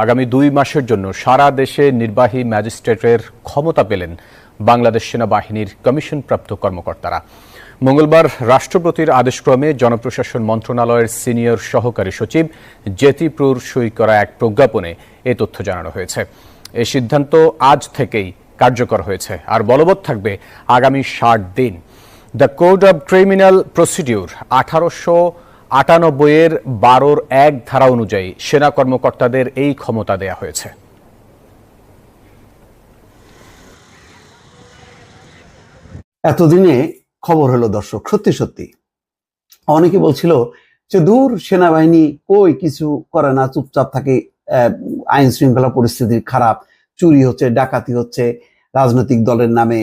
আগামী দুই মাসের জন্য সারা দেশে নির্বাহী ম্যাজিস্ট্রেটের ক্ষমতা পেলেন বাংলাদেশ সেনাবাহিনীর কমিশনপ্রাপ্ত কর্মকর্তারা। মঙ্গলবার রাষ্ট্রপতির আদেশক্রমে জনপ্রশাসন মন্ত্রণালয়ের সিনিয়র সহকারী সচিব জেতিপ্রুর সই করা এক প্রজ্ঞাপনে এ তথ্য জানানো হয়েছে। এই সিদ্ধান্ত আজ থেকেই কার্যকর হয়েছে আর বলবৎ থাকবে আগামী ষাট দিন। The code of criminal procedure আঠারোশো আটানব্বইয়ের বারোর এক ধারা অনুযায়ী সেনা কর্মকর্তাদের এই ক্ষমতা দেয়া হয়েছে। এতদিনে খবর হলো, দর্শক, সত্যি সত্যি। অনেকে বলছিল যে, দূর, সেনাবাহিনী কই, কিছু করে না, চুপচাপ থাকে আইন শৃঙ্খলা পরিস্থিতি খারাপ, চুরি হচ্ছে, ডাকাতি হচ্ছে, রাজনৈতিক দলের নামে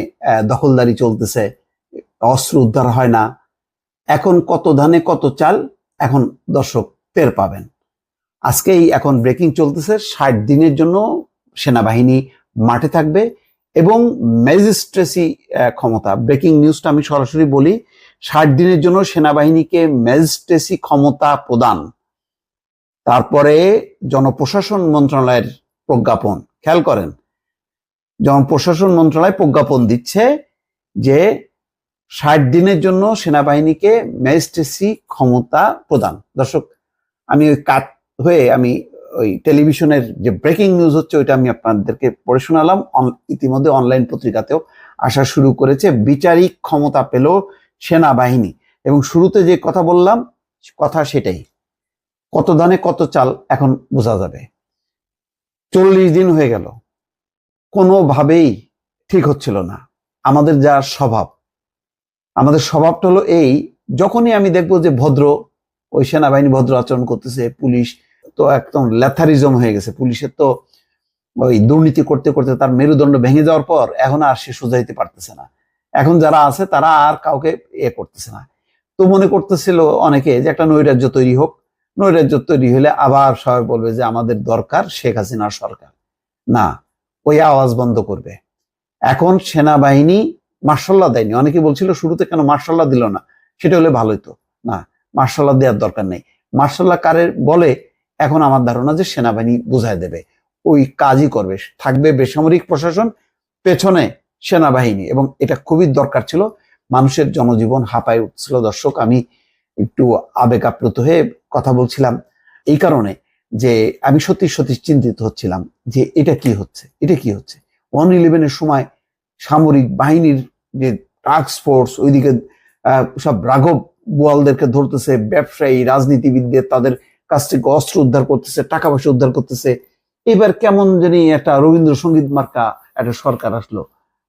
দখলদারি চলতেছে, অস্ত্র উদ্ধার হয় না। এখন কত ধানে কত চাল এখন দর্শক টের পাবেন। আজকেই এখন ব্রেকিং চলতেছে, ষাট দিনের জন্য সেনাবাহিনী মাঠে থাকবে এবং ম্যাজিস্ট্রেসি ক্ষমতা। ব্রেকিং নিউজটা আমি সরাসরি বলি, ষাট দিনের জন্য সেনাবাহিনীকে ম্যাজিস্ট্রেসি ক্ষমতা প্রদান। তারপরে জনপ্রশাসন মন্ত্রণালয়ের প্রজ্ঞাপন। খেয়াল করেন, জনপ্রশাসন মন্ত্রণালয় প্রজ্ঞাপন দিচ্ছে যে ষাট দিনের জন্য সেনাবাহিনীকে ম্যাজিস্ট্রেসি ক্ষমতা প্রদান। দর্শক, আমি ওই কাট হয়ে আমি ওই টেলিভিশনের যে ব্রেকিং নিউজ হচ্ছে, ওইটা আমি আপনাদেরকে পড়ে শোনালাম। ইতিমধ্যে অনলাইন পত্রিকাতেও আসা শুরু করেছে। বিচারিক ক্ষমতা পেল সেনাবাহিনী। এবং শুরুতে যে কথা বললাম, কথা সেটাই। কত দানে কত চাল এখন বোঝা যাবে। চল্লিশ দিন হয়ে গেল। কোনোভাবেই ঠিক হচ্ছিল না। আমাদের যা স্বভাব আমাদের স্বভাবটা হলো এই, যখনই আমি দেখব যে ভদ্র, ওই সেনাবাহিনী ভদ্র আচরণ করতেছে, পুলিশ তো একদম ল্যাথারিজম হয়ে গেছে। পুলিশের তো ওই দুর্নীতি করতে করতে তার মেরুদণ্ড ভেঙে যাওয়ার পর এখন আর সে সোজাইতে পারতেছে না। এখন যারা আছে তারা আর কাউকে এ করতেছে না। তো মনে করতেছিল অনেকে যে একটা নৈরাজ্য তৈরি হোক, নৈরাজ্য তৈরি হলে আবার সবাই বলবে যে আমাদের দরকার শেখ হাসিনার সরকার। না, ওই আওয়াজ বন্ধ করবে। এখন সেনাবাহিনী মার্শাল্লাহ দেয়নি। অনেকে বলছিল শুরুতে কেন মার্শাল্লাহ দিল না? সেটা হলে ভালোই তো। না মার্শাল্লাহ দেওয়ার দরকার নেই। মার্শাল্লাহ কারের বলে, এখন আমার ধারণা যে সেনাবাহিনী বুঝায় দেবে। ওই কাজই করবে। থাকবে বেসামরিক প্রশাসন, পেছনে সেনাবাহিনী। এবং এটা খুবই দরকার ছিল। মানুষের জনজীবন হাঁপায় উঠছিল। দর্শক, আমি একটু আবেগ আপ্লুত হয়ে কথা বলছিলাম এই কারণে যে আমি সত্যি সত্যি চিন্তিত হচ্ছিলাম যে এটা কি হচ্ছে? এটা কি হচ্ছে? ওয়ান ইলেভেনের সময় সামরিক বাহিনীর যে টাস্ক ফোর্স ওইদিকে সব রাঘব বোয়ালদেরকে ধরতেছে, ব্যবসায়ী, রাজনীতিবিদদের তাদের কাছ থেকে অস্ত্র উদ্ধার করতেছে, টাকা পয়সা উদ্ধার করতেছে। এবার কেমন জানি একটা রবীন্দ্রসঙ্গীত মার্কা একটা সরকার আসলো।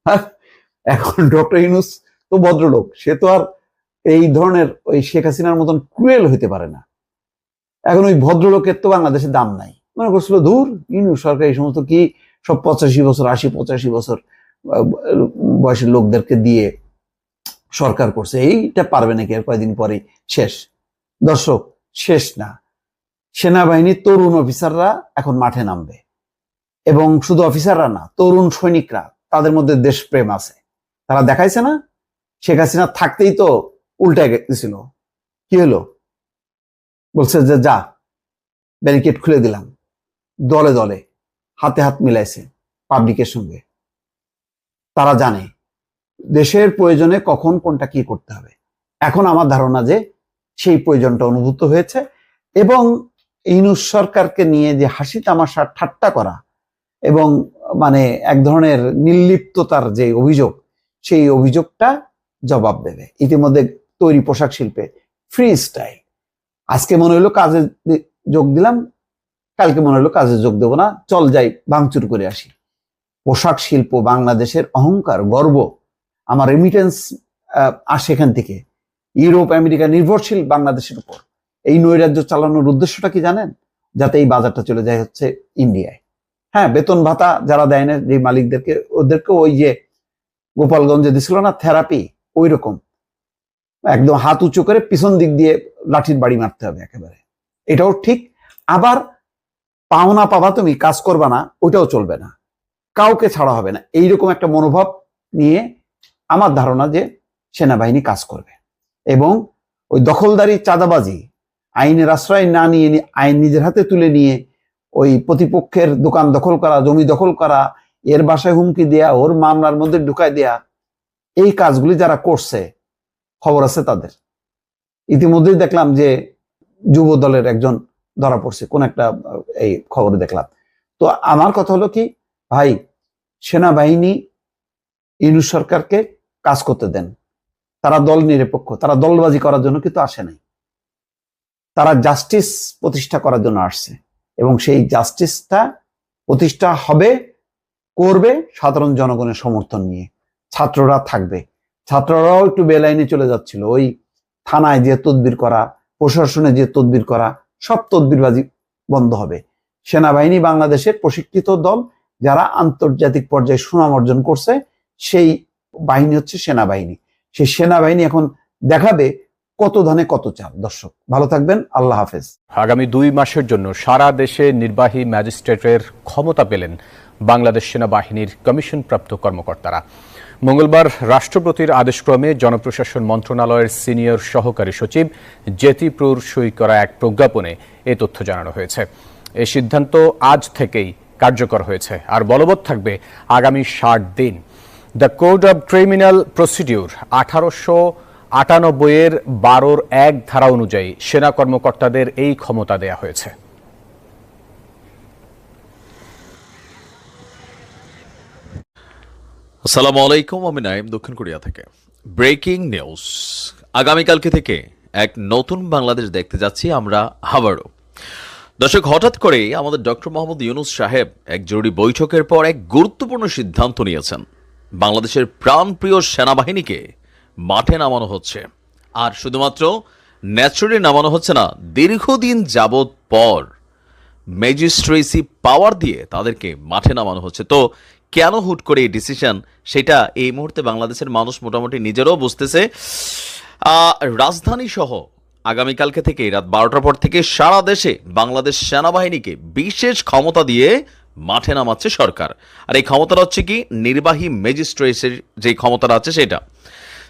হ্যাঁ এখন ডক্টর ইউনুস তো ভদ্রলোক, সে তো আর এই ধরনের ওই শেখ হাসিনার মতন ক্রুয়েল হইতে পারে না। এখন ওই ভদ্রলোকের তো বাংলাদেশে দাম নাই। মনে করছিল দূর ইউনুস সরকার এই সমস্ত কি সব পঁচাশি বছর, আশি পঁচাশি বছর বয়সের লোকদেরকে দিয়ে সরকার করছে। এইটা পারবে নাকি? আর কয়েকদিন পরে? শেষ। দর্শক, শেষ না। সেনাবাহিনীর তরুণ অফিসাররা এখন মাঠে নামবে। এবং শুধু অফিসাররা না, তরুণ সৈনিকরা, তাদের মধ্যে দেশপ্রেম আছে। তারা দেখাইছে না? শেখ হাসিনা থাকতেই তো উল্টে গেছিল। কি হলো? বলছে যে, যা, ব্যারিকেড খুলে দিলাম। দলে দলে, হাতে হাত মিলাইছে পাবলিকের সঙ্গে। তারা জানে। দেশের প্রয়োজনে কখন কোনটা কি করতে হবে। এখন আমার ধারণা যে সেই প্রয়োজনটা অনুভূত হয়েছে এবং ইউনুস সরকারকে নিয়ে যে হাসি তামাশা, ঠাট্টা করা এবং মানে এক ধরনের নির্লিপ্ততার যে অভিযোগ, সেই অভিযোগটা জবাব দেবে। ইতিমধ্যে তৈরি পোশাক শিল্পে ফ্রি স্টাইল। আজকে মনে হলো কাজে যোগ দিলাম, কালকে মনে হলো কাজে যোগ দেবো না, চল যাই, ভাঙচুর করে আসি। পোশাক শিল্প বাংলাদেশের অহংকার, গর্ব, আমার রেমিটেন্স আসে এখান থেকে। ইউরোপ, আমেরিকা নির্ভরশীল বাংলাদেশের উপর। এই নৈরাজ্য চালানোর উদ্দেশ্যটা কি জানেন? যাতে এই বাজারটা চলে যায় হচ্ছে ইন্ডিয়ায়। হ্যাঁ বেতন ভাতা যারা দেয় না যে মালিকদেরকে ওদেরকে ওই যে গোপালগঞ্জে দিছিল না, থেরাপি ওই রকম একদম হাত উঁচু করে পিছন দিক দিয়ে লাঠির বাড়ি মারতে হবে একেবারে। এটাও ঠিক। আবার পাওনা পাবা তুমি, কাজ করবা না, ওইটাও চলবে না। কাউকে ছাড়া হবে না। এইরকম একটা মনোভাব নিয়ে আমার ধারণা যে সেনাবাহিনী কাজ করবে। এবং ওই দখলদারি চাঁদাবাজি, আইনের আশ্রয় না নিয়ে আইন নিজের হাতে তুলে নিয়ে ওই প্রতিপক্ষের দোকান দখল করা, জমি দখল করা, এর বাসায় হুমকি দেয়া, ওর মামলার মধ্যে ঢুকাই দেয়া, এই কাজগুলি যারা করছে, খবর আছে তাদের। ইতিমধ্যেই দেখলাম যে যুব দলের একজন ধরা পড়ছে, কোন একটা, এই খবর দেখলাম। তো আমার কথা হলো কি, ভাই সেনাবাহিনী, ইউনুস সরকারকে কাজ করতে দেন। তারা দল নিরপেক্ষ, তারা দলবাজি করার জন্য কিন্তু আসে নাই। তারা জাস্টিস প্রতিষ্ঠা করার জন্য আসছে এবং সেই জাস্টিসটা প্রতিষ্ঠা হবে, করবে সাধারণ জনগণের সমর্থন নিয়ে। ছাত্ররা থাকবে। ছাত্ররাও একটু বেলাইনে চলে যাচ্ছিল। ওই থানায় যে তদবির করা, প্রশাসনে যে তদবির করা, সব তদবিরবাজি বন্ধ হবে। সেনাবাহিনী বাংলাদেশের প্রশিক্ষিত দল যারা আন্তর্জাতিক পর্যায়ে সুনাম অর্জন করছে, সেই বাহিনী হচ্ছে সেনাবাহিনী। সেই সেনাবাহিনী এখন দেখাবে কত ধানে কত চাল। দর্শক, ভালো থাকবেন, আল্লাহ হাফেজ। আগামী দুই মাসের জন্য সারা দেশে নির্বাহী ম্যাজিস্ট্রেটের ক্ষমতা পেলেন বাংলাদেশ সেনাবাহিনীর কমিশনপ্রাপ্ত কর্মকর্তারা। মঙ্গলবার রাষ্ট্রপতির আদেশক্রমে জনপ্রশাসন মন্ত্রণালয়ের সিনিয়র সহকারী সচিব জেতিপ্রুর সই করা এক প্রজ্ঞাপনে এ তথ্য জানানো হয়েছে। এই সিদ্ধান্ত আজ থেকেই কার্যকর হয়েছে আর বলবৎ থাকবে আগামী ষাট দিন। The code of criminal procedure আঠারোশো আটানব্বই এর বারোর এক ধারা অনুযায়ী সেনা কর্মকর্তাদের এই ক্ষমতা দেয়া হয়েছে। আসসালামু আলাইকুম, আমি নাইম দক্ষিণ কোরিয়া থেকে। Breaking news. আগামীকালকে থেকে এক নতুন বাংলাদেশ দেখতে যাচ্ছি আমরা আবারও। দর্শক, হঠাৎ করে আমাদের ডক্টর মোহাম্মদ ইউনুস সাহেব এক জরুরি বৈঠকের পর এক গুরুত্বপূর্ণ সিদ্ধান্ত নিয়েছেন। বাংলাদেশের প্রাণপ্রিয় সেনাবাহিনীকে মাঠে নামানো হচ্ছে। আর শুধুমাত্র ন্যাচুরালি নামানো হচ্ছে না, দীর্ঘদিন যাবৎ পর ম্যাজিস্ট্রেসি পাওয়ার দিয়ে তাদেরকে মাঠে নামানো হচ্ছে। তো কেন হুট করে এই ডিসিশন? সেটা এই মুহূর্তে বাংলাদেশের মানুষ মোটামুটি নিজেরাও বুঝতেছে। রাজধানী সহ আগামীকালকে থেকে রাত বারোটার পর থেকে সারা দেশে বাংলাদেশ সেনাবাহিনীকে বিশেষ ক্ষমতা দিয়ে মাঠে নামাচ্ছে সরকার। আর এই ক্ষমতাটা হচ্ছে কি? নির্বাহী ম্যাজিস্ট্রেটের যে ক্ষমতাটা আছে সেটা।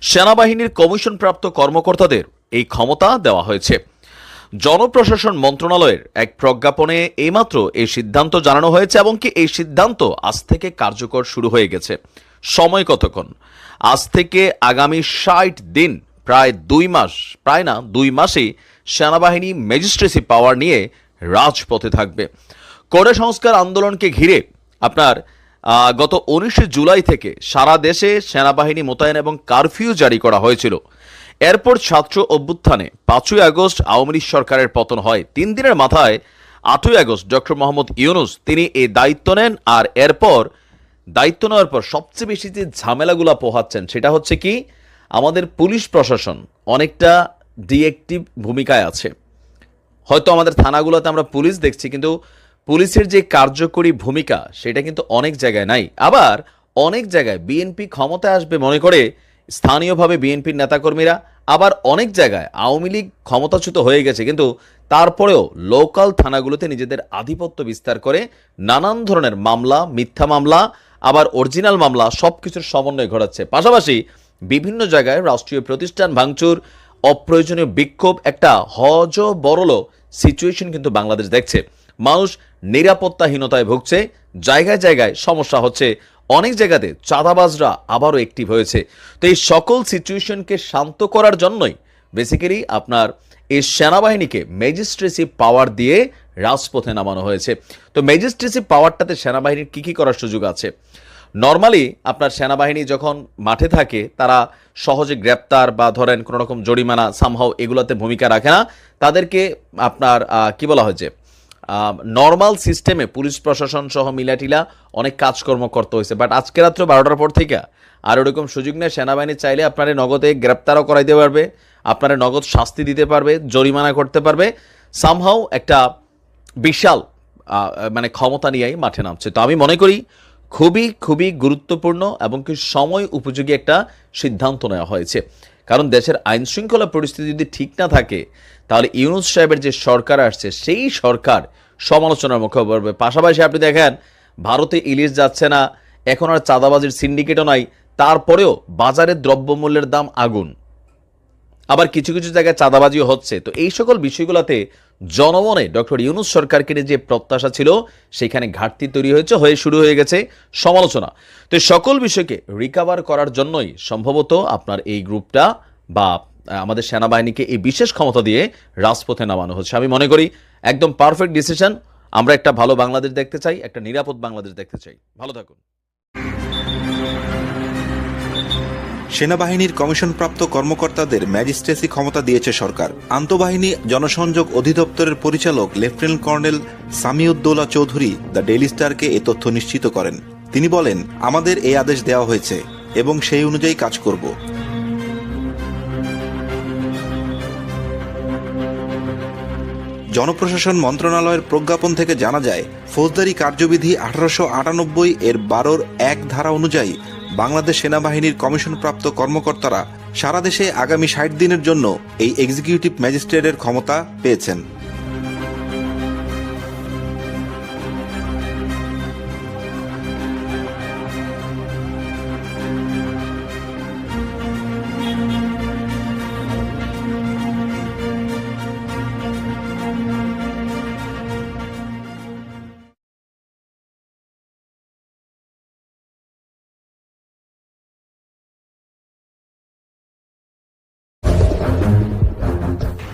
সেনাবাহিনীর কমিশনপ্রাপ্ত কর্মকর্তাদের এই ক্ষমতা দেওয়া হয়েছে। জনপ্রশাসন মন্ত্রণালয়ের এক প্রজ্ঞাপনে এইমাত্র এই সিদ্ধান্ত জানানো হয়েছে এবং কি এই সিদ্ধান্ত আজ থেকে কার্যকর শুরু হয়ে গেছে। সময় কতক্ষণ? আজ থেকে আগামী ষাট দিন প্রায় দুই মাস, প্রায় না, দুই মাসেই সেনাবাহিনী ম্যাজিস্ট্রেসি পাওয়ার নিয়ে রাজপথে থাকবে। করে সংস্কার আন্দোলনকে ঘিরে আপনার গত উনিশে জুলাই থেকে সারা দেশে সেনাবাহিনী মোতায়েন এবং কারফিউ জারি করা হয়েছিল। এরপর ছাত্র অভ্যুত্থানে পাঁচই আগস্ট আওয়ামী লীগ সরকারের পতন হয়। তিন দিনের মাথায় আটই আগস্ট ডক্টর মোহাম্মদ ইউনুস তিনি এই দায়িত্ব নেন আর এরপর দায়িত্ব নেওয়ার পর সবচেয়ে বেশি যে ঝামেলাগুলো পোহাচ্ছেন সেটা হচ্ছে কি আমাদের পুলিশ প্রশাসন অনেকটা ডিএক্টিভ ভূমিকায় আছে। হয়তো আমাদের থানাগুলোতে আমরা পুলিশ দেখছি, কিন্তু পুলিশের যে কার্যকরী ভূমিকা সেটা কিন্তু অনেক জায়গায় নাই। আবার অনেক জায়গায় বিএনপি ক্ষমতায় আসবে মনে করে স্থানীয়ভাবে বিএনপির নেতাকর্মীরা আবার অনেক জায়গায় আওয়ামী লীগ ক্ষমতাচ্যুত হয়ে গেছে, কিন্তু তারপরেও লোকাল থানাগুলোতে নিজেদের আধিপত্য বিস্তার করে নানান ধরনের মামলা, মিথ্যা মামলা, আবার অরিজিনাল মামলা সব কিছুর সমন্বয় ঘটাচ্ছে। পাশাপাশি বিভিন্ন জায়গায় রাষ্ট্রীয় প্রতিষ্ঠান ভাঙচুর, অপ্রয়োজনীয় বিক্ষোভ, একটা হজ বড়ল সিচুয়েশন কিন্তু বাংলাদেশ দেখছে। মানুষ নিরাপত্তাহীনতায় ভুগছে, জায়গায় জায়গায় সমস্যা হচ্ছে, অনেক জায়গাতে চাঁদাবাজরা আবারও অ্যাক্টিভ হয়েছে। তো এই সকল সিচুয়েশনকে শান্ত করার জন্যই বেসিক্যালি আপনার এই সেনাবাহিনীকে ম্যাজিস্ট্রেসি পাওয়ার দিয়ে রাজপথে নামানো হয়েছে। তো ম্যাজিস্ট্রেসি পাওয়ারটাতে সেনাবাহিনীর কী কী করার সুযোগ আছে? নর্মালি আপনার সেনাবাহিনী যখন মাঠে থাকে, তারা সহজে গ্রেপ্তার বা ধরেন কোনো রকম জরিমানা সামহাও এগুলোতে ভূমিকা রাখে না। তাদেরকে আপনার কি বলা হয়েছে নর্মাল সিস্টেমে পুলিশ প্রশাসন সহ মিলাটিলা অনেক কাজকর্ম করতে হয়েছে। বাট আজকে রাত্র বারোটার পর থেকে আর ওরকম সুযোগ নেই, সেনাবাহিনী চাইলে আপনারা নগদে গ্রেপ্তারও করাইতে পারবে, আপনারা নগদ শাস্তি দিতে পারবে, জরিমানা করতে পারবে। সামহাও একটা বিশাল মানে ক্ষমতা নিয়েই মাঠে নামছে। তো আমি মনে করি খুবই খুবই গুরুত্বপূর্ণ এবং কি সময় উপযোগী একটা সিদ্ধান্ত নেওয়া হয়েছে। কারণ দেশের আইন শৃঙ্খলা পরিস্থিতি যদি ঠিক না থাকে, তাহলে ইউনুস সাহেবের যে সরকার আসছে, সেই সরকার সমালোচনার মুখে পড়বে পাশাপাশি আপনি দেখেন, ভারতে ইলিশ যাচ্ছে না, এখন আর চাঁদাবাজির সিন্ডিকেটও নাই, তারপরেও বাজারে দ্রব্যমূল্যের দাম আগুন। আবার কিছু কিছু জায়গায় চাঁদাবাজিও হচ্ছে। তো এই সকল বিষয়গুলোতে জনমনে ডক্টর ইউনুস সরকারকে যে প্রত্যাশা ছিল, সেখানে ঘাটতি তৈরি হয়েছে, হয়ে শুরু হয়ে গেছে সমালোচনা। তো সকল বিষয়কে রিকাভার করার জন্যই সম্ভবত আপনার এই গ্রুপটা বা আমাদের সেনাবাহিনীকে এই বিশেষ ক্ষমতা দিয়ে রাজপথে নামানো হচ্ছে। আমি মনে করি একদম পারফেক্ট ডিসিশন আমরা একটা ভালো বাংলাদেশ দেখতে চাই, একটা নিরাপদ বাংলাদেশ দেখতে চাই। ভালো থাকুন। সেনাবাহিনীর কমিশনপ্রাপ্ত কর্মকর্তাদের ম্যাজিস্ট্রেসি ক্ষমতা দিয়েছে সরকার। আন্তঃবাহিনী জনসংযোগ অধিদপ্তরের পরিচালক lieutenant colonel Samiuddaula Chowdhury the daily স্টারকে এ তথ্য নিশ্চিত করেন। তিনি বলেন, আমাদের এই আদেশ দেওয়া হয়েছে এবং সেই অনুযায়ী কাজ করব। জনপ্রশাসন মন্ত্রণালয়ের প্রজ্ঞাপন থেকে জানা যায়, ফৌজদারি কার্যবিধি আঠারোশো আটানব্বই এর বারোর এক ধারা অনুযায়ী বাংলাদেশ সেনাবাহিনীর কমিশনপ্রাপ্ত কর্মকর্তারা সারা দেশে আগামী ষাট দিনের জন্য এই এক্সিকিউটিভ ম্যাজিস্ট্রেটের ক্ষমতা পেয়েছেন।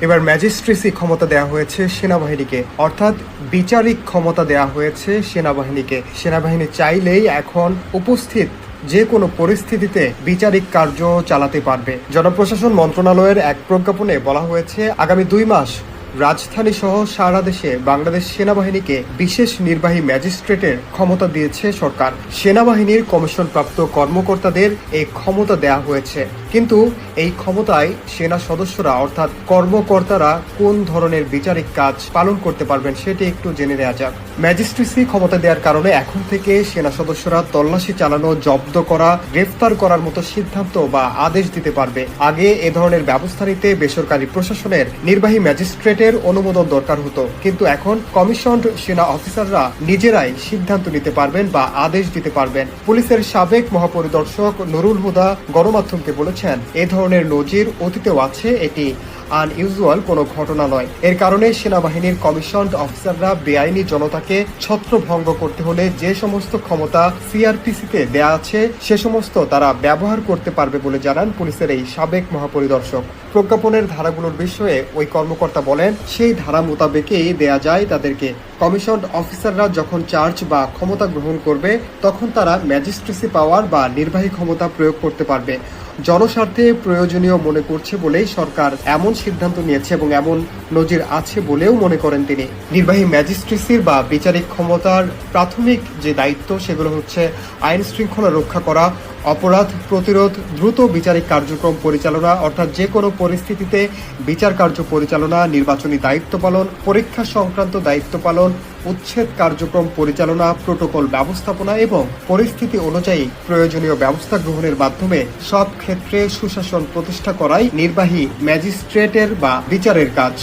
এবার ম্যাজিস্ট্রেসি ক্ষমতা দেওয়া হয়েছে সেনাবাহিনীকে। অর্থাৎ বিচারিক ক্ষমতা দেওয়া হয়েছে সেনাবাহিনীকে। সেনাবাহিনী চাইলেই এখন উপস্থিত যে কোনো পরিস্থিতিতে বিচারিক কার্য চালাতে পারবে। জনপ্রশাসন মন্ত্রণালয়ের এক প্রজ্ঞাপনে বলা হয়েছে, আগামী দুই মাস রাজধানী সহ সারা দেশে বাংলাদেশ সেনাবাহিনীকে বিশেষ নির্বাহী ম্যাজিস্ট্রেটের ক্ষমতা দিয়েছে সরকার। সেনাবাহিনীর কমিশনপ্রাপ্ত কর্মকর্তাদের এই ক্ষমতা দেয়া হয়েছে। কিন্তু এই ক্ষমতায় সেনা সদস্যরা, অর্থাৎ কর্মকর্তারা কোন ধরনের বিচারিক কাজ পালন করতে পারবেন সেটি একটু জেনে নেওয়া যাক। ম্যাজিস্ট্রেসি ক্ষমতা দেওয়ার কারণে এখন থেকে সেনা সদস্যরা তল্লাশি চালানো, জব্দ করা, গ্রেফতার করার মতো সিদ্ধান্ত বা আদেশ দিতে পারবে। আগে এ ধরনের ব্যবস্থা নিতে বেসরকারি প্রশাসনের নির্বাহী ম্যাজিস্ট্রেটের অনুমোদন দরকার হতো। কিন্তু এখন কমিশন সেনা অফিসাররা নিজেরাই সিদ্ধান্ত নিতে পারবেন বা আদেশ দিতে পারবেন। পুলিশের সাবেক মহাপরিদর্শক নুরুল হুদা গণমাধ্যমকে বলেছেন, এ ধরনের নজির অতীতেও আছে, এটি আনইউজুয়াল কোনো ঘটনা নয়। এর কারণে সেনাবাহিনীর কমিশন অফিসাররা বেআইনি জনতাকে ছত্রভঙ্গ করতে হলে যে সমস্ত ক্ষমতা সিআরপিসিতে দেয়া আছে, সে সমস্ত তারা ব্যবহার করতে পারবে বলে জানান পুলিশের এই সাবেক মহাপরিদর্শক। প্রজ্ঞাপনের ধারাগুলোর বিষয়ে ওই কর্মকর্তা বলেন, সেই ধারা মোতাবেকই দেয়া যায় তাদেরকে। কমিশন অফিসাররা যখন চার্জ বা ক্ষমতা গ্রহণ করবে, তখন তারা ম্যাজিস্ট্রেসি পাওয়ার বা নির্বাহী ক্ষমতা প্রয়োগ করতে পারবে। জনস্বার্থে প্রয়োজনীয় মনে করছে বলেই সরকার এমন সিদ্ধান্ত নিয়েছে এবং এমন নজির আছে বলেও মনে করেন তিনি। নির্বাহী ম্যাজিস্ট্রেসির বা বিচারিক ক্ষমতার প্রাথমিক যে দায়িত্ব, সেগুলো হচ্ছে আইন শৃঙ্খলা রক্ষা করা অপরাধ প্রতিরোধ, দ্রুত বিচারিক কার্যক্রম পরিচালনা, অর্থাৎ যে কোনো পরিস্থিতিতে বিচার কার্য পরিচালনা, নির্বাচনী দায়িত্ব পালন, পরীক্ষা সংক্রান্ত দায়িত্ব পালন, উচ্ছেদ কার্যক্রম পরিচালনা, প্রোটোকল ব্যবস্থাপনা এবং পরিস্থিতি অনুযায়ী প্রয়োজনীয় ব্যবস্থা গ্রহণের মাধ্যমে সব ক্ষেত্রে সুশাসন প্রতিষ্ঠা করাই নির্বাহী ম্যাজিস্ট্রেটের বা বিচারের কাজ।